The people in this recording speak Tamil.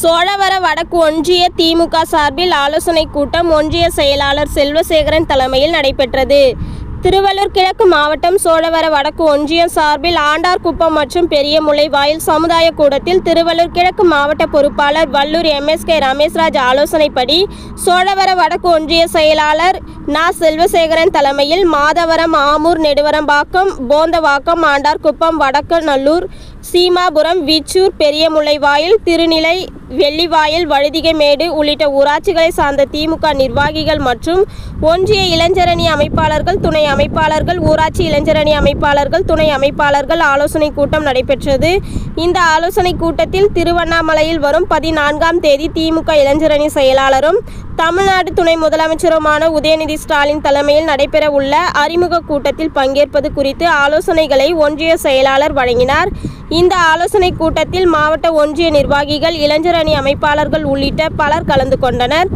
சோழவர வடக்கு ஒன்றிய திமுக சார்பில் ஆலோசனை கூட்டம் ஒன்றிய செயலாளர் செல்வசேகரன் தலைமையில் நடைபெற்றது. திருவள்ளூர் கிழக்கு மாவட்டம் சோழவர வடக்கு ஒன்றியம் சார்பில் ஆண்டார்குப்பம் மற்றும் பெரிய முளைவாயில் சமுதாய கூடத்தில் திருவள்ளூர் கிழக்கு மாவட்ட பொறுப்பாளர் வல்லூர் எம்எஸ்கே ரமேஷ்ராஜ் ஆலோசனைப்படி சோழவர வடக்கு ஒன்றிய செயலாளர் நா. செல்வசேகரன் தலைமையில் மாதவரம் ஆமூர் நெடுவரம்பாக்கம் போந்தவாக்கம் ஆண்டார்குப்பம் வடக்கநல்லூர் சீமாபுரம் விச்சூர் பெரிய முளைவாயில் திருநிலை வெள்ளிவாயில் வழுதிகைமேடு உள்ளிட்ட ஊராட்சிகளை சார்ந்த திமுக நிர்வாகிகள் மற்றும் ஒன்றிய இளைஞரணி அமைப்பாளர்கள் துணை அமைப்பாளர்கள் ஊராட்சி இளைஞரணி அமைப்பாளர்கள் துணை அமைப்பாளர்கள் ஆலோசனை கூட்டம் நடைபெற்றது. இந்த ஆலோசனை கூட்டத்தில் திருவண்ணாமலையில் வரும் பதினான்காம் தேதி திமுக இளைஞரணி செயலாளரும் தமிழ்நாடு துணை முதலமைச்சருமான உதயநிதி ஸ்டாலின் தலைமையில் நடைபெற உள்ள அறிமுக கூட்டத்தில் பங்கேற்பது குறித்து ஆலோசனைகளை ஒன்றிய செயலாளர் வழங்கினார். இந்த ஆலோசனை கூட்டத்தில் மாவட்ட ஒன்றிய நிர்வாகிகள் இளைஞரணி அமைப்பாளர்கள் உள்ளிட்ட பலர் கலந்து கொண்டனர்.